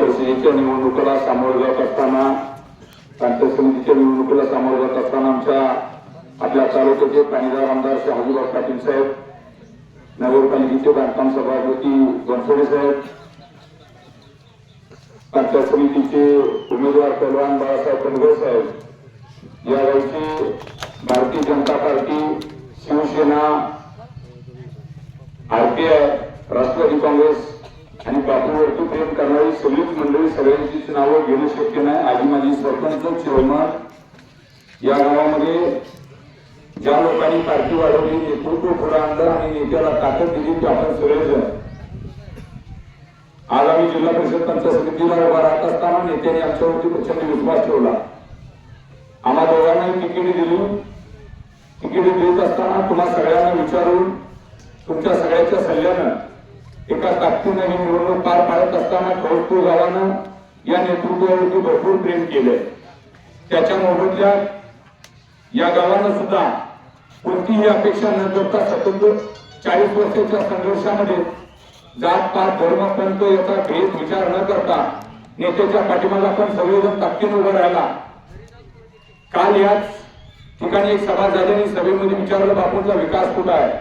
परिषदेच्या निवडणुकीला सामोरं जात असताना पंचायत समितीच्या निवडणुकीला सामोरं जात असताना आमच्या आपल्या तालुक्याचे पाणीदार आमदार शहाजीराव पाटील साहेब नगरपालिकेचे बांधकाम सभापती बनसोडे साहेब पंचायत समितीचे उमेदवार पहलवान बाळासाहेब कनगर साहेब या गावची भारतीय जनता पार्टी शिवसेना आरपीआय राष्ट्रवादी काँग्रेस आणि बापूवरती प्रेम करणारी सगळीच मंडळी सगळ्यांचीच नावं घेणं शक्य नाही. आधी माझी सरपंच चेअरमन या गावामध्ये ज्या लोकांनी पार्टी वाढवली नेतृत्व पुढे आणलं आणि नेत्याला ताकद दिली ते आपण सगळेजण. आज आम्ही जिल्हा परिषद पंचायत समितीला उभा राहत असताना नेत्याने आमच्यावरती प्रचंड विश्वास ठेवला. आम्हा दोघांनाही तिकीट दिली. तिकीट देत असताना तुम्हा सगळ्यांना विचारून तुमच्या सगळ्याच्या सल्ल्यानं एका ताकदीनं ही निवडणूक पार पाडत असताना कौस्तूर गावानं या नेतृत्वावरती भरपूर प्रेम केलंय. त्याच्या मोबदल्या या गावानं सुद्धा कोणतीही अपेक्षा न करता सतत चाळीस वर्षाच्या संघर्षामध्ये जात पात धर्म पंत याचा भेद विचार न करता नेत्याच्या पाठीमागा पण सगळेजण ताकदीने उभं राहिला. काल याच ठिकाणी एक सभा झाली आणि सभेमध्ये विचारलं बापूंचा विकास कुठं आहे?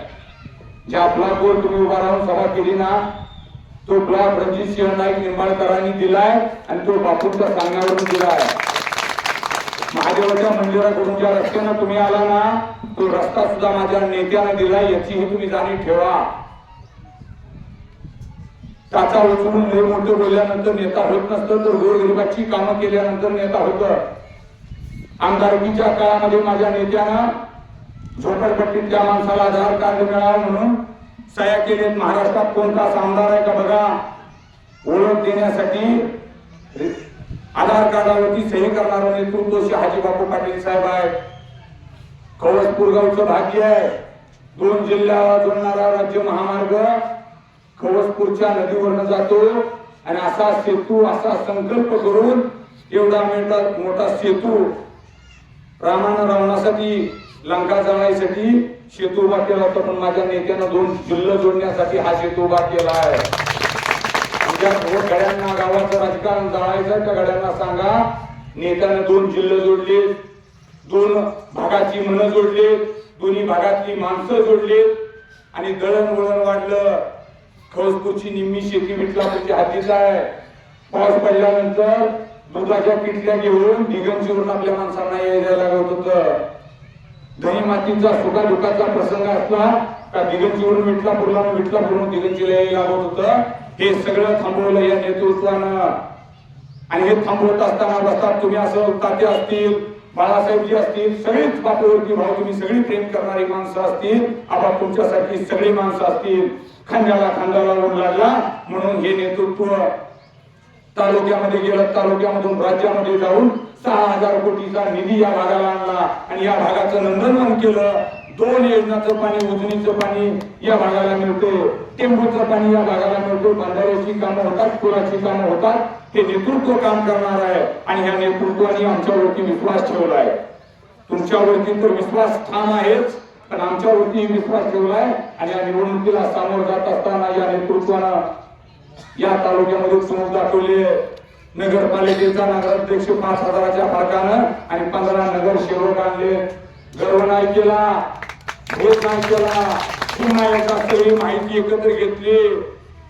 ज्या ब्लॉकवर तुम्ही उभा राहून सभा केली ना तो ब्लॉक रणजित सिंह नाईक निंबाळकरांनी दिलाय आणि तो बापूंच्या सांगण्यावरून दिलाय. महादेवाच्या मंदिराकडून ज्या रस्त्यानं तुम्ही आला ना तो रस्ता सुद्धा माझ्या नेत्यानं दिलाय याचीही तुम्ही जाणीव ठेवा. त्याचा उचलून लय मोठं बोलल्यानंतर नेता होत नसतं तर गोरगरिबाची कामं केल्यानंतर नेता होतं. आमदारकीच्या काळामध्ये माझ्या नेत्यानं झोपडपट्टीतल्या माणसाला आधार कार्ड मिळावं म्हणून सह्या केलेत महाराष्ट्रात कोणता सामदार आहे का बघा? ओळख देण्यासाठी आधार कार्डावरती सही करणार म्हणजे नेतृत्व हाजी बापू पाटील साहेब आहे. कवचपूर गावचं भाग्य आहे. दोन जिल्ह्याला जोडणारा राज्य महामार्ग कवसपूरच्या नदीवरनं जातो आणि असा सेतू असा संकल्प करून एवढा मिळतात मोठा सेतू रामानं रावणासाठी लंका जाण्यासाठी सेतू उभा केला होता पण माझ्या नेत्यानं दोन जिल्हे जोडण्यासाठी हा सेतू उभा केला आहे. आमच्या गड्यांना गावाचं राजकारण जाळायचं त्या गड्यांना सांगा नेत्यानं दोन जिल्हे जोडले दोन भागाची मन जोडले दोन्ही भागातली माणसं जोडली आणि दळणवळण वाढलं. खळसपूरची निम्मी शेती विठलापूरच्या हातीच आहे. पाऊस पडल्यानंतर दुधाच्या पिठल्या घेऊन दिगंजीवरून आपल्या माणसांना यायला लागत होतं. धनी मातीचा सुखा दुखाचा प्रसंग असला का दिगंजीवरून विठलापूरला विठलापूरहून दिगंजीला लागत होतं. हे सगळं थांबवलं या नेतृत्वानं. आणि हे थांबवत असताना बसतात तुम्ही असं ताते असतील बाळासाहेबजी असतील सगळीच बापूवरती भाऊ तुम्ही सगळी प्रेम करणारी माणसं असतील आपण तुमच्यासाठी सगळी माणसं असतील. खांद्याला खांद्याला लावून लागला म्हणून हे नेतृत्व तालुक्यामध्ये गेलं तालुक्यामधून राज्यामध्ये जाऊन सहा हजार कोटीचा निधी या भागाला आणला. आणि या भागाचं नंदनवन केलं. दोन योजनाचं पाणी उजनीचं पाणी या भागाला मिळते टेंबूचं पाणी या भागाला मिळतो बांधाऱ्याची कामं होतात पुराची कामं होतात. ते नेतृत्व काम करणार आहे. आणि ह्या नेतृत्वाने आमच्यावरती विश्वास ठेवला आहे तुमच्यावरती तर विश्वास ठाम आहेच पण आमच्यावरती विश्वास ठेवलाय. आणि या निवडणुकीला सामोर जात असताना या नेतृत्वानं या तालुक्यामध्ये चमक दाखवले नगरपालिकेचा नगराध्यक्ष पाच हजाराच्या फरकानं आणि पंधरा नगरसेवक आणले. गर्व नाही केला भेद नाही केला. पुन्हा एकदा सगळी माहिती एकत्र घेतली.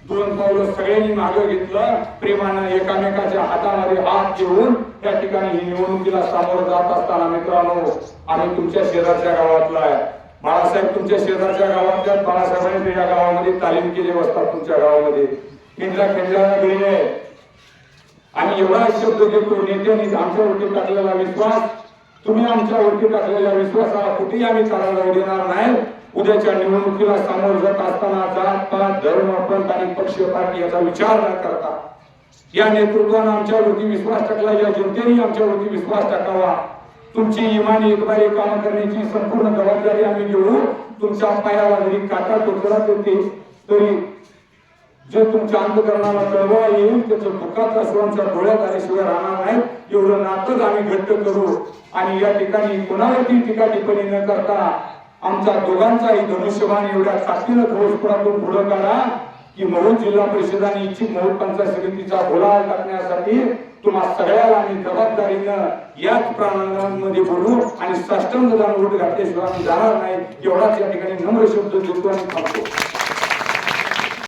दोन पावलं सगळ्यांनी मागं घेतलं. प्रेमानं एकामेकाच्या हातामध्ये हात घेऊन त्या ठिकाणी ही निवडणुकीला सामोरं जात असताना मित्रांनो आम्ही तुमच्या शेजारच्या गावातला आहे. बाळासाहेब तुमच्या शेजारच्या गावातल्या बाळासाहेबांनी या गावामध्ये तालीम केली असतात तुमच्या गावामध्ये. किंडला किंडला गेली आहे. आम्ही एवढा शब्द घेतो नेत्यांनी आमच्यावरती टाकलेला विश्वास तुम्ही आमच्यावरती टाकलेल्या विश्वासाला कुठेही आम्ही करायला देणार नाही. उद्याच्या निवडणुकीला सामोर जात असताना जात पात धर्म पंथ आणि पक्ष पार्टी याचा विचार न करता या नेतृत्वानं आमच्यावरती विश्वास टाकला या जनतेने आमच्यावरती विश्वास टाकावा. तुमची इमानी एकबारी काम करण्याची संपूर्ण जबाबदारी आम्ही घेऊ तुमच्या पायाला जरी काटा टोकरा देते तरी जे तुमच्या अंतकरणाला कळवा येईल त्याचं दुःखाचा सुरांच्या डोळ्यात आल्याशिवाय राहणार नाही एवढं नातच आम्ही घट्ट करू. आणि या ठिकाणी कोणावरती टीका टिप्पणी न करता आमचा दोघांचाही धनुष्यबाण एवढ्या ताकदीनं घोषपुरातून पुढं काढा की महूद जिल्हा परिषद आणि इच्छित महूद पंचायत समितीचा घोळा टाकण्यासाठी तुम्हा सगळ्याला आणि जबाबदारीनं याच प्राणांमध्ये बोलू आणि साष्टांग वोट घातल्याशिवाय आम्ही जाणार नाही एवढाच या ठिकाणी नम्र शब्द देतो आणि थांबतो.